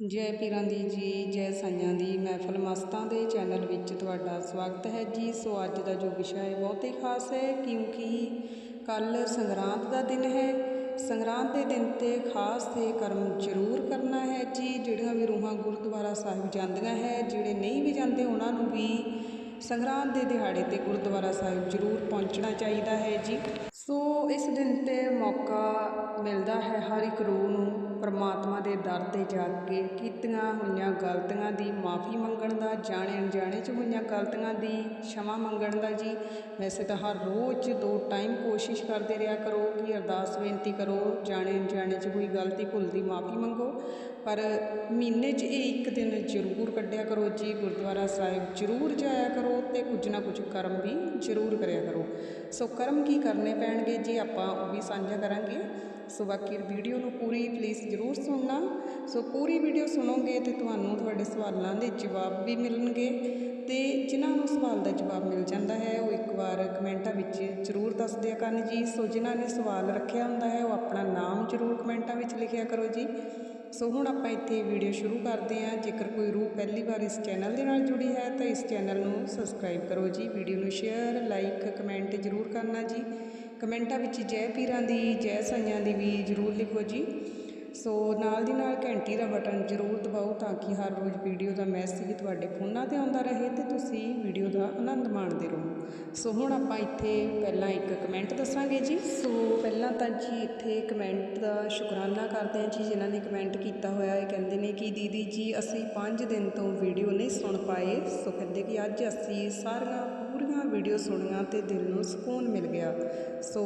ਜੈ ਪੀਰਾਂ ਦੀ ਜੀ, ਜੈ ਸਾਈਆਂ ਦੀ ਮਹਿਫਲ ਮਸਤਾਂ ਦੇ ਚੈਨਲ ਵਿੱਚ ਤੁਹਾਡਾ ਸਵਾਗਤ ਹੈ ਜੀ। ਸੋ ਅੱਜ ਦਾ ਜੋ ਵਿਸ਼ਾ ਹੈ ਬਹੁਤ ਹੀ ਖਾਸ ਹੈ, ਕਿਉਂਕਿ ਕੱਲ ਸੰਗਰਾਂਦ ਦਾ ਦਿਨ ਹੈ। ਸੰਗਰਾਂਦ ਦੇ ਦਿਨ ਤੇ ਖਾਸ ਤੇ ਕਰਮ ਜ਼ਰੂਰ ਕਰਨਾ ਹੈ ਜੀ, ਜਿਹੜੀਆਂ ਵੀ ਰੂਹਾਂ ਗੁਰਦੁਆਰਾ ਸਾਹਿਬ ਜਾਂਦੀਆਂ ਹੈ, ਜਿਹੜੇ ਨਹੀਂ ਵੀ ਜਾਂਦੇ ਉਹਨਾਂ ਨੂੰ ਵੀ ਸੰਗਰਾਂਦ ਦੇ ਦਿਹਾੜੇ ਤੇ ਗੁਰਦੁਆਰਾ ਸਾਹਿਬ ਜ਼ਰੂਰ ਪਹੁੰਚਣਾ ਚਾਹੀਦਾ ਹੈ ਜੀ। ਸੋ ਇਸ ਦਿਨ ਤੇ ਮੌਕਾ ਮਿਲਦਾ ਹੈ ਹਰ ਇੱਕ ਰੂਹ ਨੂੰ। ਪਰਮਾਤਮਾ ਦੇ ਦਰ 'ਤੇ ਜਾ ਕੇ ਕੀਤੀਆਂ ਹੋਈਆਂ ਗਲਤੀਆਂ ਦੀ ਮਾਫੀ ਮੰਗਣ ਦਾ, ਜਾਣੇ ਅਣਜਾਣੇ 'ਚ ਹੋਈਆਂ ਗਲਤੀਆਂ ਦੀ ਸ਼ਮਾ ਮੰਗਣ ਦਾ ਜੀ। ਵੈਸੇ ਤਾਂ ਹਰ ਰੋਜ਼ ਦੋ ਟਾਈਮ ਕੋਸ਼ਿਸ਼ ਕਰਦੇ ਰਿਹਾ ਕਰੋ ਕਿ ਅਰਦਾਸ ਬੇਨਤੀ ਕਰੋ, ਜਾਣੇ ਅਣਜਾਣੇ 'ਚ ਕੋਈ ਗਲਤੀ ਭੁੱਲ ਦੀ ਮਾਫੀ ਮੰਗੋ। ਪਰ ਮਹੀਨੇ 'ਚ ਇਹ ਇੱਕ ਦਿਨ ਜ਼ਰੂਰ ਕੱਢਿਆ ਕਰੋ ਜੀ, ਗੁਰਦੁਆਰਾ ਸਾਹਿਬ ਜ਼ਰੂਰ ਜਾਇਆ ਕਰੋ ਤੇ ਕੁਝ ਨਾ ਕੁਝ ਕਰਮ ਵੀ ਜ਼ਰੂਰ ਕਰਿਆ ਕਰੋ। ਸੋ ਕਰਮ ਕੀ ਕਰਨੇ ਪੈਣਗੇ ਜੀ ਆਪਾਂ ਉਹ ਵੀ ਸਾਂਝਾ ਕਰਾਂਗੇ। ਸੋ ਬਾਕੀ ਵੀਡੀਓ ਨੂੰ ਪੂਰੀ ਪਲੀਜ਼ ਜ਼ਰੂਰ ਸੁਣਨਾ। ਸੋ ਪੂਰੀ ਵੀਡੀਓ ਸੁਣੋਗੇ ਤੇ ਤੁਹਾਨੂੰ ਤੁਹਾਡੇ ਸਵਾਲਾਂ ਦੇ ਜਵਾਬ ਵੀ ਮਿਲਣਗੇ। ਅਤੇ ਜਿਨ੍ਹਾਂ ਨੂੰ ਸਵਾਲ ਦਾ ਜਵਾਬ ਮਿਲ ਜਾਂਦਾ ਹੈ, ਉਹ ਇੱਕ ਵਾਰ ਕਮੈਂਟਾਂ ਵਿੱਚ ਜ਼ਰੂਰ ਦੱਸ ਦਿਆ ਕਰਨ ਜੀ। ਸੋ ਜਿਨ੍ਹਾਂ ਨੇ ਸਵਾਲ ਰੱਖਿਆ ਹੁੰਦਾ ਹੈ, ਉਹ ਆਪਣਾ ਨਾਮ ਜ਼ਰੂਰ ਕਮੈਂਟਾਂ ਵਿੱਚ ਲਿਖਿਆ ਕਰੋ ਜੀ। ਸੋ ਹੁਣ ਆਪਾਂ ਇੱਥੇ ਵੀਡੀਓ ਸ਼ੁਰੂ ਕਰਦੇ ਹਾਂ। ਜੇਕਰ ਕੋਈ ਰੂਹ ਪਹਿਲੀ ਵਾਰ ਇਸ ਚੈਨਲ ਦੇ ਨਾਲ ਜੁੜੀ ਹੈ, ਤਾਂ ਇਸ ਚੈਨਲ ਨੂੰ ਸਬਸਕ੍ਰਾਈਬ ਕਰੋ ਜੀ। ਵੀਡੀਓ ਨੂੰ ਸ਼ੇਅਰ, ਲਾਈਕ, ਕਮੈਂਟ ਜ਼ਰੂਰ ਕਰਨਾ ਜੀ। ਕਮੈਂਟਾਂ ਵਿੱਚ ਜੈ ਪੀਰਾਂ ਦੀ, ਜੈ ਸਾਈਆਂ ਦੀ ਵੀ ਜ਼ਰੂਰ ਲਿਖੋ ਜੀ। ਸੋ ਨਾਲ ਦੀ ਨਾਲ ਘੰਟੀ ਦਾ ਬਟਨ ਜ਼ਰੂਰ ਦਬਾਓ ਤਾਂ ਕਿ ਹਰ ਰੋਜ਼ ਵੀਡੀਓ ਦਾ ਮੈਸੇਜ ਤੁਹਾਡੇ ਫੋਨਾਂ ਤੇ ਆਉਂਦਾ ਰਹੇ ਤੇ ਤੁਸੀਂ ਵੀਡੀਓ ਦਾ ਆਨੰਦ ਮਾਣਦੇ ਰਹੋ। ਸੋ ਹੁਣ ਆਪਾਂ ਇੱਥੇ ਪਹਿਲਾਂ ਇੱਕ ਕਮੈਂਟ ਦੱਸਾਂਗੇ ਜੀ। ਸੋ ਪਹਿਲਾਂ ਤਾਂ ਜੀ ਇੱਥੇ ਕਮੈਂਟ ਦਾ ਸ਼ੁਕਰਾਨਾ ਕਰਦੇ ਹਾਂ ਜੀ ਜਿਨ੍ਹਾਂ ਨੇ ਕਮੈਂਟ ਕੀਤਾ ਹੋਇਆ। ਹੈ ਕਹਿੰਦੇ ਨੇ ਕਿ ਦੀਦੀ ਜੀ, ਅਸੀਂ 5 ਦਿਨ ਤੋਂ ਵੀਡੀਓ ਨਹੀਂ ਸੁਣ ਪਾਏ। ਸੋ ਕਹਿੰਦੇ ਕਿ ਅੱਜ ਅਸੀਂ ਸਾਰੀਆਂ ਪੂਰੀਆਂ ਵੀਡੀਓ ਸੁਣੀਆਂ ਤੇ ਦਿਲ ਨੂੰ ਸਕੂਨ ਮਿਲ ਗਿਆ। ਸੋ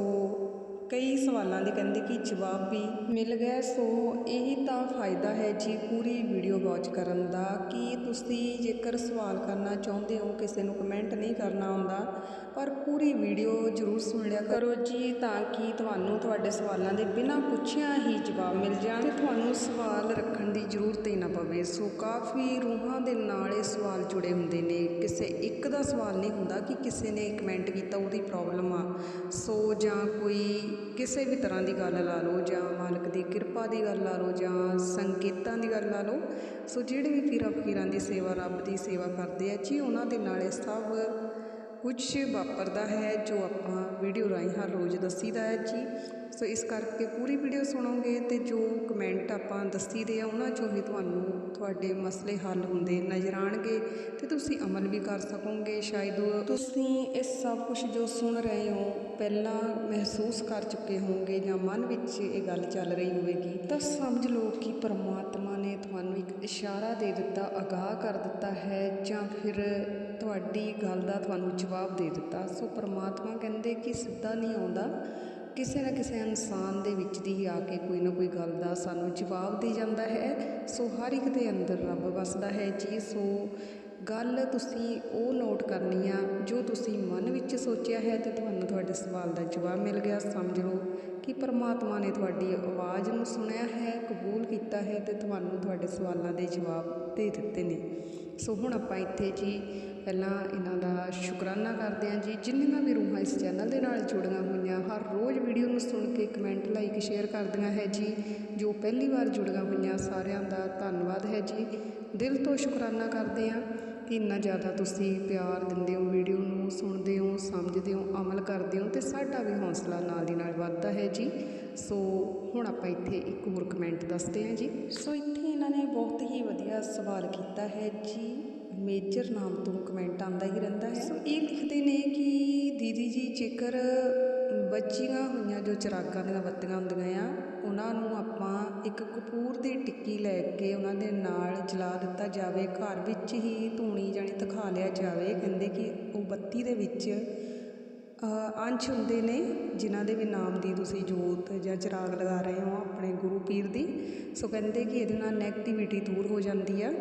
ਕਈ ਸਵਾਲਾਂ ਦੇ ਕਹਿੰਦੇ ਕਿ ਜਵਾਬ ਵੀ ਮਿਲ ਗਏ ਸੋ ਇਹੀ ਤਾਂ ਫਾਇਦਾ ਹੈ ਜੀ ਪੂਰੀ ਵੀਡੀਓ ਵਾਚ ਕਰਨ ਦਾ ਕਿ ਤੁਸੀਂ ਜੇਕਰ ਸਵਾਲ ਕਰਨਾ ਚਾਹੁੰਦੇ ਹੋ, ਕਿਸੇ ਨੂੰ ਕਮੈਂਟ ਨਹੀਂ ਕਰਨਾ ਆਉਂਦਾ, ਪਰ ਪੂਰੀ ਵੀਡੀਓ ਜ਼ਰੂਰ ਸੁਣ ਲਿਆ ਕਰੋ ਜੀ ਤਾਂ ਕਿ ਤੁਹਾਨੂੰ ਤੁਹਾਡੇ ਸਵਾਲਾਂ ਦੇ ਬਿਨਾਂ ਪੁੱਛਿਆ ਹੀ ਜਵਾਬ ਮਿਲ ਜਾਣ ਤੇ ਤੁਹਾਨੂੰ ਸਵਾਲ ਰੱਖਣ ਦੀ ਜ਼ਰੂਰਤ ਹੀ ਨਾ ਪਵੇ। ਸੋ ਕਾਫੀ ਰੂਹਾਂ ਦੇ ਨਾਲ ਇਹ ਸਵਾਲ ਜੁੜੇ ਹੁੰਦੇ ਨੇ। ਕਿਸੇ ਇੱਕ ਦਾ ਸਵਾਲ ਨਹੀਂ ਹੁੰਦਾ ਕਿ ਕਿਸੇ ਨੇ ਕਮੈਂਟ ਕੀਤਾ, ਉਹਦੀ ਪ੍ਰੋਬਲਮ ਆ। ਸੋ ਜਾਂ ਕੋਈ ਕਿਸੇ ਵੀ ਤਰ੍ਹਾਂ ਦੀ ਗੱਲ ਲਾ ਲਓ ਜਾਂ ਮਾਲਕ ਦੀ ਕਿਰਪਾ ਦੀ ਗੱਲ ਲਾ ਲਓ ਜਾਂ ਸੰਕੇਤਾਂ ਦੀ ਗੱਲ ਲਾ ਲਓ, ਸੋ ਜਿਹੜੇ ਵੀ ਪੀਰਾਂ ਫਕੀਰਾਂ ਦੀ ਸੇਵਾ, ਰੱਬ ਦੀ ਸੇਵਾ ਕਰਦੇ ਆ, ਜੀ ਉਹਨਾਂ ਦੇ ਨਾਲ ਇਹ ਸਭ ਕੁਝ ਵਾਪਰਦਾ ਹੈ ਜੋ ਆਪਾਂ ਵੀਡੀਓ ਰਾਹੀਂ ਹਰ ਰੋਜ਼ ਦੱਸੀਦਾ ਹੈ ਜੀ। ਸੋ ਇਸ ਕਰਕੇ ਪੂਰੀ ਵੀਡੀਓ ਸੁਣੋਗੇ ਤੇ ਜੋ ਕਮੈਂਟ ਆਪਾਂ ਦੱਸੀ ਦੇ ਆ, ਉਹਨਾਂ ਚੋਂ ਹੀ ਤੁਹਾਨੂੰ ਤੁਹਾਡੇ ਮਸਲੇ ਹੱਲ ਹੁੰਦੇ ਨਜ਼ਰ ਆਣਗੇ ਤੇ ਤੁਸੀਂ ਅਮਲ ਵੀ ਕਰ ਸਕੋਗੇ ਸ਼ਾਇਦ ਤੁਸੀਂ ਇਹ ਸਭ ਕੁਝ ਜੋ ਸੁਣ ਰਹੇ ਹੋ ਪਹਿਲਾਂ ਮਹਿਸੂਸ ਕਰ ਚੁੱਕੇ ਹੋਵੋਗੇ ਜਾਂ ਮਨ ਵਿੱਚ ਇਹ ਗੱਲ ਚੱਲ ਰਹੀ ਹੋਵੇਗੀ, ਤਾਂ ਸਮਝ ਲਓ ਕਿ ਪਰਮਾਤਮਾ ਨੇ ਤੁਹਾਨੂੰ ਇੱਕ ਇਸ਼ਾਰਾ ਦੇ ਦਿੱਤਾ, ਅਗਾਹ ਕਰ ਦਿੱਤਾ ਹੈ ਜਾਂ ਫਿਰ ਤੁਹਾਡੀ ਗੱਲ ਦਾ ਤੁਹਾਨੂੰ ਜਵਾਬ ਦੇ ਦਿੱਤਾ। ਸੋ ਪਰਮਾਤਮਾ ਕਹਿੰਦੇ ਕਿ ਸਿੱਧਾ ਨਹੀਂ ਆਉਂਦਾ ਕਿਸੇ ਨਾ ਕਿਸੇ ਇਨਸਾਨ ਦੇ ਵਿੱਚ ਦੀ ਆ ਕੇ ਕੋਈ ਨਾ ਕੋਈ ਗੱਲ ਦਾ ਸਾਨੂੰ ਜਵਾਬ ਦੇ ਜਾਂਦਾ ਹੈ। ਸੋ ਹਰ ਇੱਕ ਦੇ ਅੰਦਰ ਰੱਬ ਵਸਦਾ ਹੈ ਜੀ। ਸੋ ਗੱਲ ਤੁਸੀਂ ਉਹ ਨੋਟ ਕਰਨੀ ਆ ਜੋ ਤੁਸੀਂ ਮਨ ਵਿੱਚ ਸੋਚਿਆ ਹੈ ਤੇ ਤੁਹਾਨੂੰ ਤੁਹਾਡੇ ਸਵਾਲ ਦਾ ਜਵਾਬ ਮਿਲ ਗਿਆ। ਸਮਝ ਲਓ ਕਿ ਪਰਮਾਤਮਾ ਨੇ ਤੁਹਾਡੀ ਆਵਾਜ਼ ਨੂੰ ਸੁਣਿਆ ਹੈ, ਕਬੂਲ ਕੀਤਾ ਹੈ ਤੇ ਤੁਹਾਨੂੰ ਤੁਹਾਡੇ ਸਵਾਲਾਂ ਦੇ ਜਵਾਬ ਦੇ ਦਿੱਤੇ ਨੇ। ਸੋ ਹੁਣ ਆਪਾਂ ਇੱਥੇ ਜੀ ਪਹਿਲਾਂ ਇਹਨਾਂ ਦਾ ਸ਼ੁਕਰਾਨਾ ਕਰਦੇ ਹਾਂ ਜੀ। ਜਿੰਨੀਆਂ ਵੀ ਰੂਹਾਂ ਇਸ ਚੈਨਲ ਦੇ ਨਾਲ ਜੁੜੀਆਂ ਹੋਈਆਂ, ਹਰ ਰੋਜ਼ ਵੀਡੀਓ ਨੂੰ ਸੁਣ ਕੇ ਕਮੈਂਟ, ਲਾਈਕ, ਸ਼ੇਅਰ ਕਰਦੀਆਂ ਹੈ ਜੀ। ਜੋ ਪਹਿਲੀ ਵਾਰ ਜੁੜੀਆਂ ਹੋਈਆਂ ਸਾਰਿਆਂ ਦਾ ਧੰਨਵਾਦ ਹੈ ਜੀ। ਦਿਲ ਤੋਂ ਸ਼ੁਕਰਾਨਾ ਕਰਦੇ ਹਾਂ ਕਿ ਇੰਨਾ ਜ਼ਿਆਦਾ ਤੁਸੀਂ ਪਿਆਰ ਦਿੰਦੇ ਹੋ ਵੀਡੀਓ ਨੂੰ, ਸੁਣਦੇ ਹੋ, ਸਮਝਦੇ ਹੋ, ਅਮਲ ਕਰਦੇ ਹੋ ਤੇ ਸਾਡਾ ਵੀ ਹੌਸਲਾ ਨਾਲ ਦੀ ਨਾਲ ਵੱਧਦਾ ਹੈ ਜੀ। ਸੋ ਹੁਣ ਆਪਾਂ ਇੱਥੇ ਇੱਕ ਹੋਰ ਕਮੈਂਟ ਦੱਸਦੇ ਹਾਂ ਜੀ। ਸੋ ਇੱਥੇ ਇਹਨਾਂ ਨੇ ਬਹੁਤ ਹੀ ਵਧੀਆ ਸਵਾਲ ਕੀਤਾ ਹੈ। ਜੀ ਮੇਜਰ ਨਾਮ ਤੋਂ ਕਮੈਂਟ ਆਉਂਦਾ ਹੀ ਰਹਿੰਦਾ ਹੈ। ਸੋ ਇਹ ਲਿਖਦੇ ਨੇ ਕਿ ਦੀਦੀ ਜੀ, ਜੇਕਰ ਬੱਚੀਆਂ ਹੋਈਆਂ ਜੋ ਚਰਾਗਾਂ ਦੀਆਂ ਬੱਤੀਆਂ ਹੁੰਦੀਆਂ ਆ, ਉਹਨਾਂ ਨੂੰ ਆਪਾਂ ਇੱਕ ਕਪੂਰ ਦੀ ਟਿੱਕੀ ਲੈ ਕੇ ਉਹਨਾਂ ਦੇ ਨਾਲ ਜਲਾ ਦਿੱਤਾ ਜਾਵੇ, ਘਰ ਵਿੱਚ ਹੀ ਧੂਣੀ ਜਾਣੀ ਦਿਖਾ ਲਿਆ ਜਾਵੇ, ਕਹਿੰਦੇ ਕਿ ਉਹ ਬੱਤੀ ਦੇ ਵਿੱਚ ਅੰਸ਼ ਹੁੰਦੇ ਨੇ ਜਿਨ੍ਹਾਂ ਦੇ ਵੀ ਨਾਮ ਦੀ ਤੁਸੀਂ ਜੋਤ ਜਾਂ ਚਿਰਾਗ ਲਗਾ ਰਹੇ ਹੋ ਆਪਣੇ ਗੁਰੂ ਪੀਰ ਦੀ ਸੋ ਕਹਿੰਦੇ ਕਿ ਇਹਦੇ ਨਾਲ ਨੈਗੇਟਿਵਿਟੀ ਦੂਰ ਹੋ ਜਾਂਦੀ ਆ।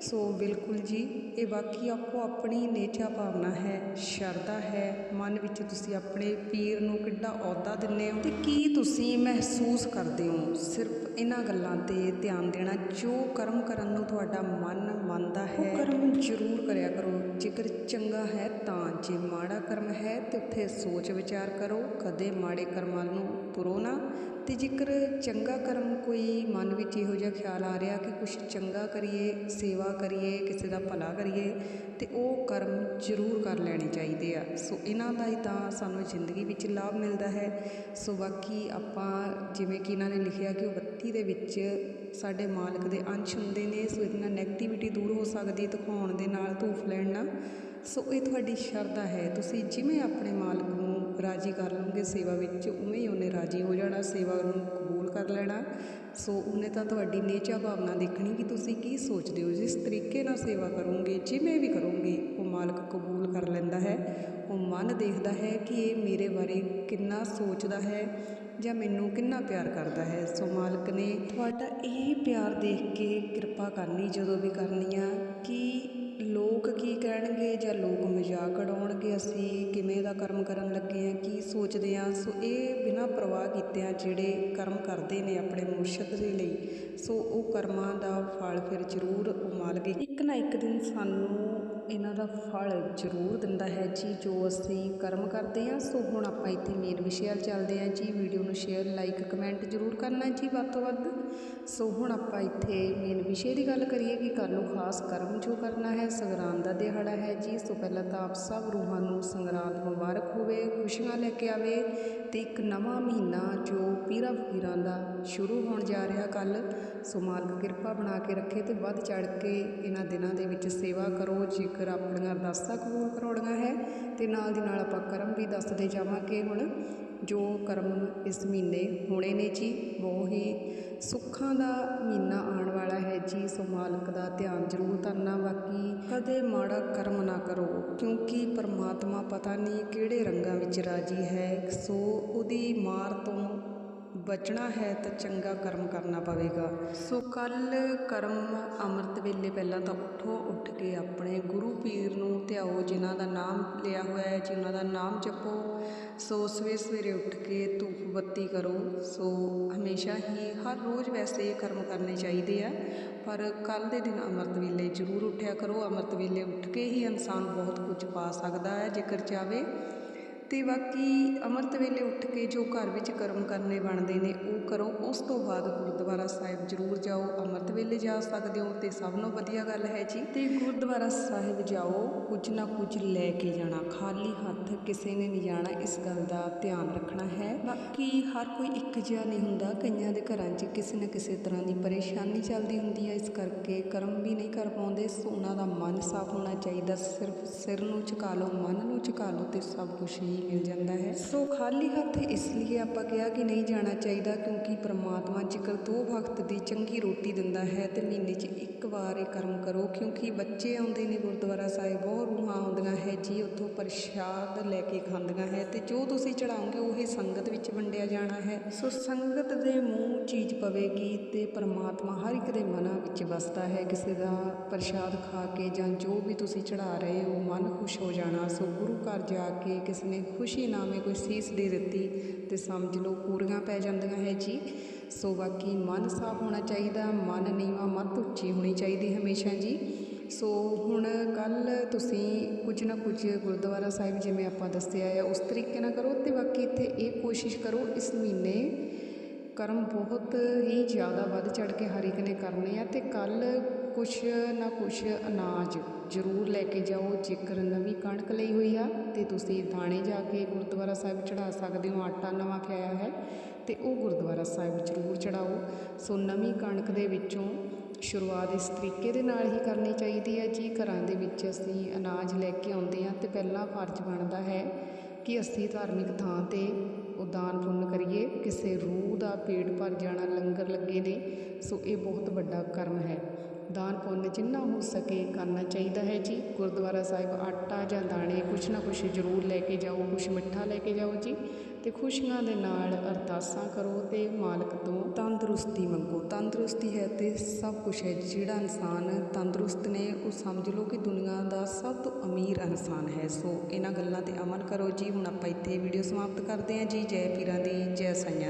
ਸੋ ਬਿਲਕੁਲ ਜੀ ਇਹ ਬਾਕੀ ਆਪੋ ਆਪਣੀ ਨੇਚਾ ਭਾਵਨਾ ਹੈ ਸ਼ਰਧਾ ਹੈ ਮਨ ਵਿੱਚ ਤੁਸੀਂ ਆਪਣੇ ਪੀਰ ਨੂੰ ਕਿੱਡਾ ਅਹੁਦਾ ਦਿੰਦੇ ਹੋ ਤੇ ਕੀ ਤੁਸੀਂ ਮਹਿਸੂਸ ਕਰਦੇ ਹੋ? ਸਿਰਫ ਇਹਨਾਂ ਗੱਲਾਂ ਤੇ ਧਿਆਨ ਦੇਣਾ ਜੋ ਕਰਮ ਕਰਨ ਨੂੰ ਤੁਹਾਡਾ ਮਨ ਮੰਨਦਾ ਹੈ ਉਹ ਕਰਮ ਜ਼ਰੂਰ ਕਰਿਆ ਕਰੋ। ਜੇਕਰ ਚੰਗਾ ਹੈ ਤਾਂ ਜੇ ਮਾੜਾ ਕਰਮ ਹੈ ਤੇ ਉੱਥੇ ਸੋਚ ਵਿਚਾਰ ਕਰੋ, ਕਦੇ ਮਾੜੇ ਕਰਮਾਂ ਨੂੰ ਤੁਰੋ ਨਾ। ਤੇ ਜੇਕਰ ਚੰਗਾ ਕਰਮ ਕੋਈ ਮਨ ਵਿੱਚ ਇਹੋ ਜਿਹਾ ਖਿਆਲ ਆ ਰਿਹਾ ਕਿ ਕੁਝ ਚੰਗਾ ਕਰੀਏ, ਸੇਵਾ ਕਰੀਏ, ਕਿਸੇ ਦਾ ਭਲਾ ਕਰੀਏ, ਤੇ ਉਹ ਕਰਮ ਜ਼ਰੂਰ ਕਰ ਲੈਣੇ ਚਾਹੀਦੇ ਆ। ਸੋ ਇਹਨਾਂ ਦਾ ਹੀ ਤਾਂ ਸਾਨੂੰ ਜ਼ਿੰਦਗੀ ਵਿੱਚ ਲਾਭ ਮਿਲਦਾ ਹੈ। ਸੋ ਬਾਕੀ ਆਪਾਂ ਜਿਵੇਂ ਕਿ ਇਹਨਾਂ ਨੇ ਲਿਖਿਆ ਕਿ ਉਹ ਬੱਤੀ ਦੇ ਵਿੱਚ ਸਾਡੇ ਮਾਲਕ ਦੇ ਅੰਸ਼ ਹੁੰਦੇ ਨੇ, ਸੋ ਇਹਦੇ ਨਾਲ ਨੈਗੇਟਿਵਿਟੀ ਦੂਰ ਹੋ ਸਕਦੀ ਹੈ ਦਿਖਾਉਣ ਦੇ ਨਾਲ ਧੂਫ ਲੈਣ ਨਾਲ। ਸੋ ਇਹ ਤੁਹਾਡੀ ਸ਼ਰਧਾ ਹੈ। ਤੁਸੀਂ ਜਿਵੇਂ ਆਪਣੇ ਮਾਲਕ ਨੂੰ ਰਾਜੀ ਕਰ ਲਓਗੇ ਸੇਵਾ ਵਿੱਚ, ਉਵੇਂ ਹੀ ਉਹਨੇ ਰਾਜੀ ਹੋ ਜਾਣਾ, ਸੇਵਾ ਨੂੰ ਕਬੂਲ ਕਰ ਲੈਣਾ। ਸੋ ਉਹਨੇ ਤਾਂ ਤੁਹਾਡੀ ਨੇਚਾ ਭਾਵਨਾ ਦੇਖਣੀ ਕਿ ਤੁਸੀਂ ਕੀ ਸੋਚਦੇ ਹੋ, ਜਿਸ ਤਰੀਕੇ ਨਾਲ ਸੇਵਾ ਕਰੋਗੇ, ਜਿਵੇਂ ਵੀ ਕਰੋਗੇ, ਉਹ ਮਾਲਕ ਕਬੂਲ ਕਰ ਲੈਂਦਾ ਹੈ। ਉਹ ਮਨ ਦੇਖਦਾ ਹੈ ਕਿ ਇਹ ਮੇਰੇ ਬਾਰੇ ਕਿੰਨਾ ਸੋਚਦਾ ਹੈ ਜਾਂ ਮੈਨੂੰ ਕਿੰਨਾ ਪਿਆਰ ਕਰਦਾ ਹੈ। ਸੋ ਮਾਲਕ ਨੇ ਤੁਹਾਡਾ ਇਹ ਪਿਆਰ ਦੇਖ ਕੇ ਕਿਰਪਾ ਕਰਨੀ, ਜਦੋਂ ਵੀ ਕਰਨੀ ਆ, ਕਿ ਲੋਕ ਕੀ ਕਹਿਣਗੇ ਜਾਂ ਲੋਕ ਮਜ਼ਾਕ ਉਡਾਉਣਗੇ? ਅਸੀਂ ਕਿਵੇਂ ਦਾ ਕਰਮ ਕਰਨ ਲੱਗੇ ਹਾਂ? ਕੀ ਸੋਚਦੇ ਹਾਂ? ਸੋ ਇਹ ਬਿਨਾਂ ਪਰਵਾਹ ਆ ਜਿਹੜੇ ਕਰਮ ਕਰਦੇ ਨੇ ਆਪਣੇ ਮੁਰਸ਼ਦ ਦੇ ਲਈ। ਸੋ ਉਹ ਕਰਮਾਂ ਦਾ ਫਲ ਫਿਰ ਜ਼ਰੂਰ ਉਹ ਮਾਲਕ ਇੱਕ ਨਾ ਇੱਕ ਦਿਨ ਸਾਨੂੰ ਇਹਨਾਂ ਦਾ ਫਲ ਜ਼ਰੂਰ ਦਿੰਦਾ ਹੈ ਜੀ, ਜੋ ਅਸੀਂ ਕਰਮ ਕਰਦੇ ਹਾਂ, ਸੋ ਹੁਣ ਆਪਾਂ ਇੱਥੇ ਮੇਨ ਵਿਸ਼ੇ ਵੱਲ ਚੱਲਦੇ ਹਾਂ ਜੀ। ਵੀਡੀਓ ਨੂੰ ਸ਼ੇਅਰ ਲਾਈਕ ਕਮੈਂਟ ਜ਼ਰੂਰ ਕਰਨਾ ਜੀ ਵੱਧ ਤੋਂ ਵੱਧ। ਸੋ ਹੁਣ ਆਪਾਂ ਇੱਥੇ ਮੇਨ ਵਿਸ਼ੇ ਦੀ ਗੱਲ ਕਰੀਏ ਕਿ ਕੱਲ੍ਹ ਨੂੰ ਖਾਸ ਕਰਮ ਜੋ ਕਰਨਾ ਹੈ, ਸੰਗਰਾਂਦ ਦਾ ਦਿਹਾੜਾ ਹੈ ਜੀ। ਸੋ ਪਹਿਲਾਂ ਤਾਂ ਆਪ ਸਭ ਰੂਹਾਂ ਨੂੰ ਸੰਗਰਾਂਦ ਮੁਬਾਰਕ ਹੋਵੇ, ਖੁਸ਼ੀਆਂ ਲੈ ਕੇ ਆਵੇ ਤੇ ਇੱਕ ਨਵਾਂ ਮਹੀਨਾ ਜੋ ਪੀਰਾਂ ਫਕੀਰਾਂ ਦਾ ਸ਼ੁਰੂ ਹੋਣ ਜਾ ਰਿਹਾ ਕੱਲ ਸੋ ਮਾਲਕ ਕਿਰਪਾ ਬਣਾ ਕੇ ਰੱਖੇ ਤੇ ਵੱਧ ਚੜ ਕੇ ਇਹਨਾਂ ਦਿਨਾਂ ਦੇ ਵਿੱਚ ਸੇਵਾ ਕਰੋ। ਜੇਕਰ ਆਪਣੀਆਂ ਅਰਦਾਸਾਂ ਕਬੂਲ ਕਰਵਾਉਣੀਆਂ ਹੈ ਤੇ ਨਾਲ ਦੀ ਨਾਲ ਆਪਾਂ ਕਰਮ ਵੀ ਦੱਸਦੇ ਜਾਵਾਂਗੇ ਹੁਣ, ਜੋ ਕਰਮ ਇਸ ਮਹੀਨੇ ਹੋਣੇ ਨੇ ਜੀ, ਬਹੁਤ ਹੀ ਸੁੱਖਾਂ ਦਾ ਮਹੀਨਾ ਆਉਣ ਵਾਲਾ ਹੈ ਜੀ, ਸੋ ਮਾਲਕ ਦਾ ਧਿਆਨ ਜ਼ਰੂਰ ਧਰਨਾ, ਬਾਕੀ ਕਦੇ ਮਾੜਾ ਕਰਮ ਨਾ ਕਰੋ, ਕਿਉਂਕਿ ਪਰਮਾਤਮਾ ਪਤਾ ਨਹੀਂ ਕਿਹੜੇ ਰੰਗਾਂ ਵਿੱਚ ਰਾਜੀ ਹੈ, ਸੋ ਉਹਦੀ ਮਾਰ ਤੋਂ ਬਚਣਾ ਹੈ ਤਾਂ ਚੰਗਾ ਕਰਮ ਕਰਨਾ ਪਵੇਗਾ। ਸੋ ਕੱਲ ਕਰਮ ਅੰਮ੍ਰਿਤ ਵੇਲੇ ਪਹਿਲਾਂ ਤਾਂ ਉੱਠੋ, ਉੱਠ ਕੇ ਆਪਣੇ ਗੁਰੂ ਪੀਰ ਨੂੰ ਧਿਆਓ, ਜਿਨ੍ਹਾਂ ਦਾ ਨਾਮ ਲਿਆ ਹੋਇਆ ਹੈ, ਜਿਨ੍ਹਾਂ ਦਾ ਨਾਮ ਜਪੋ। ਸੋ ਸਵੇਰੇ ਸਵੇਰੇ ਉੱਠ ਕੇ ਧੂਪ ਬੱਤੀ ਕਰੋ। ਸੋ ਹਮੇਸ਼ਾ ਹੀ ਹਰ ਰੋਜ਼ ਵੈਸੇ ਕਰਮ ਕਰਨੇ ਚਾਹੀਦੇ ਆ, ਪਰ ਕੱਲ ਦੇ ਦਿਨ ਅੰਮ੍ਰਿਤ ਵੇਲੇ ਜ਼ਰੂਰ ਉੱਠਿਆ ਕਰੋ। ਅੰਮ੍ਰਿਤ ਵੇਲੇ ਉੱਠ ਕੇ ਹੀ ਇਨਸਾਨ ਬਹੁਤ ਕੁਝ ਪਾ ਸਕਦਾ ਹੈ, ਜੇਕਰ ਚਾਹਵੇ ਅਤੇ ਬਾਕੀ ਅੰਮ੍ਰਿਤ ਵੇਲੇ ਉੱਠ ਕੇ ਜੋ ਘਰ ਵਿੱਚ ਕਰਮ ਕਰਨੇ ਬਣਦੇ ਨੇ, ਉਹ ਕਰੋ। ਉਸ ਤੋਂ ਬਾਅਦ ਗੁਰਦੁਆਰਾ ਸਾਹਿਬ ਜ਼ਰੂਰ ਜਾਓ। ਅੰਮ੍ਰਿਤ ਵੇਲੇ ਜਾ ਸਕਦੇ ਹੋ ਤੇ ਸਭ ਤੋਂ ਵਧੀਆ ਗੱਲ ਹੈ ਜੀ। ਤੇ ਗੁਰਦੁਆਰਾ ਸਾਹਿਬ ਜਾਓ, ਕੁਝ ਨਾ ਕੁਝ ਲੈ ਕੇ ਜਾਣਾ। ਖਾਲੀ ਹੱਥ ਕਿਸੇ ਨੇ ਨਹੀਂ ਜਾਣਾ, ਇਸ ਗੱਲ ਦਾ ਧਿਆਨ ਰੱਖਣਾ ਹੈ। ਬਾਕੀ ਹਰ ਕੋਈ ਇੱਕ ਜਿਹਾ ਨਹੀਂ ਹੁੰਦਾ। ਕਈਆਂ ਦੇ ਘਰਾਂ 'ਚ ਕਿਸੇ ਨਾ ਕਿਸੇ ਤਰ੍ਹਾਂ ਦੀ ਪਰੇਸ਼ਾਨੀ ਚੱਲਦੀ ਹੁੰਦੀ ਹੈ ਇਸ ਕਰਕੇ ਕਰਮ ਵੀ ਨਹੀਂ ਕਰ ਪਾਉਂਦੇ। ਸੋ ਉਹਨਾਂ ਦਾ ਮਨ ਸਾਫ਼ ਹੋਣਾ ਚਾਹੀਦਾ। ਸਿਰਫ ਸਿਰ ਨੂੰ ਝੁਕਾ ਲਓ, ਮਨ ਨੂੰ ਝੁਕਾ ਲਓ ਤੇ ਸਭ ਕੁਝ ਹੀ ਮਿਲ ਜਾਂਦਾ ਹੈ। ਸੋ ਖਾਲੀ ਹੱਥ ਇਸ ਲਈ ਆਪਾਂ ਕਿਹਾ ਕਿ ਨਹੀਂ ਜਾਣਾ ਚਾਹੀਦਾ ਕਿਉਂਕਿ ਪ੍ਰਮਾਤਮਾ ਜੇਕਰ ਦੋ ਵਕਤ ਦੀ ਚੰਗੀ ਰੋਟੀ ਦਿੰਦਾ ਹੈ ਤੇ ਮਹੀਨੇ 'ਚ ਇੱਕ ਵਾਰ ਇਹ ਕਰਮ ਕਰੋ ਕਿਉਂਕਿ ਬੱਚੇ ਆਉਂਦੇ ਨੇ ਗੁਰਦੁਆਰਾ ਸਾਹਿਬ, ਬਹੁਤ ਰੂਹਾਂ ਆਉਂਦੀਆਂ ਹੈ, ਜੀ ਉੱਥੋਂ ਪ੍ਰਸ਼ਾਦ ਲੈ ਕੇ ਖਾਂਦੀਆਂ ਹੈ ਤੇ ਜੋ ਤੁਸੀਂ ਚੜਾਓਗੇ ਉਹੀ ਸੰਗਤ ਵਿੱਚ ਵੰਡਿਆ ਜਾਣਾ ਹੈ। ਸੋ ਸੰਗਤ ਦੇ ਮੂੰਹ ਚੀਜ਼ ਪਵੇਗੀ ਤੇ ਪ੍ਰਮਾਤਮਾ ਹਰ ਇੱਕ ਦੇ ਮਨਾਂ ਵਿੱਚ ਵਸਦਾ ਹੈ। ਕਿਸੇ ਦਾ ਪ੍ਰਸ਼ਾਦ ਖਾ ਕੇ ਜਾਂ ਜੋ ਵੀ ਤੁਸੀਂ ਚੜਾ ਰਹੇ ਹੋ, ਮਨ ਖੁਸ਼ ਹੋ ਜਾਣਾ, ਸੋ ਗੁਰੂ ਘਰ ਜਾ ਕੇ ਕਿਸੇ ਨੇ ਖੁਸ਼ੀ ਨਾਮੇ ਕੋਈ ਸੀਸ ਦੇ ਦਿੱਤੀ ਤੇ ਸਮਝ ਲਓ ਪੂਰੀਆਂ ਪੈ ਜਾਂਦੀਆਂ ਹੈ ਜੀ। ਸੋ ਬਾਕੀ ਮਨ ਸਾਫ਼ ਹੋਣਾ ਚਾਹੀਦਾ, ਮਨ ਨੀਵਾ ਮਤ ਉੱਚੀ ਹੋਣੀ ਚਾਹੀਦੀ ਹਮੇਸ਼ਾ ਜੀ। ਸੋ ਹੁਣ ਕੱਲ ਤੁਸੀਂ ਕੁਝ ਨਾ ਕੁਝ ਗੁਰਦੁਆਰਾ ਸਾਹਿਬ ਜਿਵੇਂ ਆਪਾਂ ਦੱਸਿਆ ਹੈ ਉਸ ਤਰੀਕੇ ਨਾਲ ਕਰੋ ਤੇ ਬਾਕੀ ਇੱਥੇ ਇਹ ਕੋਸ਼ਿਸ਼ ਕਰੋ ਇਸ ਮਹੀਨੇ ਕਰਮ ਬਹੁਤ ਹੀ ਜ਼ਿਆਦਾ ਵੱਧ ਚੜ ਕੇ ਹਰ ਇੱਕ ਨੇ ਕਰਨੇ ਆ ਤੇ ਕੱਲ ਕੁਛ ਨਾ ਕੁਛ ਅਨਾਜ ਜ਼ਰੂਰ ਲੈ ਕੇ ਜਾਓ, ਜੇਕਰ ਨਵੀਂ ਕਣਕ ਲਈ ਹੋਈ ਆ, ਤੇ ਤੁਸੀਂ ਦਾਣੇ ਜਾ ਕੇ ਗੁਰਦੁਆਰਾ ਸਾਹਿਬ ਚੜਾ ਸਕਦੇ ਹੋ, ਆਟਾ ਨਵਾਂ ਪਿਆਇਆ ਹੈ, ਤੇ ਉਹ ਗੁਰਦੁਆਰਾ ਸਾਹਿਬ ਜ਼ਰੂਰ ਚੜਾਓ ਸੋ ਨਵੀਂ ਕਣਕ ਦੇ ਵਿੱਚੋਂ ਸ਼ੁਰੂਆਤ ਇਸ ਤਰੀਕੇ ਦੇ ਨਾਲ ਹੀ ਕਰਨੀ ਚਾਹੀਦੀ ਹੈ, ਜੀ ਘਰਾਂ ਦੇ ਵਿੱਚ ਅਸੀਂ ਅਨਾਜ ਲੈ ਕੇ ਆਉਂਦੇ ਹਾਂ, ਤੇ ਪਹਿਲਾ ਫਰਜ਼ ਬਣਦਾ ਹੈ ਕਿ ਅਸੀਂ ਧਾਰਮਿਕ ਥਾਂ ਤੇ ਉਹ ਦਾਨ ਪੁੰਨ ਕਰੀਏ, ਕਿਸੇ ਰੂਹ ਦਾ ਪੇਟ ਭਰ ਜਾਣਾ ਲੰਗਰ ਲੱਗੇ ਨੇ, ਸੋ ਇਹ ਬਹੁਤ ਵੱਡਾ ਕਰਮ ਹੈ। ਦਾਨ ਪੁੰਨ ਜਿੰਨਾ ਹੋ ਸਕੇ ਕਰਨਾ ਚਾਹੀਦਾ ਹੈ ਜੀ। ਗੁਰਦੁਆਰਾ ਸਾਹਿਬ ਆਟਾ ਜਾਂ ਦਾਣੇ ਕੁਛ ਨਾ ਕੁਛ ਜ਼ਰੂਰ ਲੈ ਕੇ ਜਾਓ, ਕੁਛ ਮਿੱਠਾ ਲੈ ਕੇ ਜਾਓ ਜੀ। ਤੇ ਖੁਸ਼ੀਆਂ ਦੇ ਨਾਲ ਅਰਦਾਸਾਂ ਕਰੋ ਤੇ ਮਾਲਕ ਤੋਂ ਤੰਦਰੁਸਤੀ ਮੰਗੋ। ਤੰਦਰੁਸਤੀ ਹੈ ਤੇ ਸਭ ਕੁਝ ਹੈ। ਜਿਹੜਾ ਇਨਸਾਨ ਤੰਦਰੁਸਤ ਨੇ, ਉਹ ਸਮਝ ਲਓ ਕਿ ਦੁਨੀਆ ਦਾ ਸਭ ਤੋਂ ਅਮੀਰ ਇਨਸਾਨ ਹੈ। ਸੋ ਇਹਨਾਂ ਗੱਲਾਂ ਤੇ ਅਮਲ ਕਰੋ ਜੀ। ਹੁਣ ਆਪਾਂ ਇੱਥੇ ਵੀਡੀਓ ਸਮਾਪਤ ਕਰਦੇ ਹਾਂ ਜੀ। ਜੈ ਪੀਰਾਂ ਦੀ ਜੈ ਸਾਈਆਂ।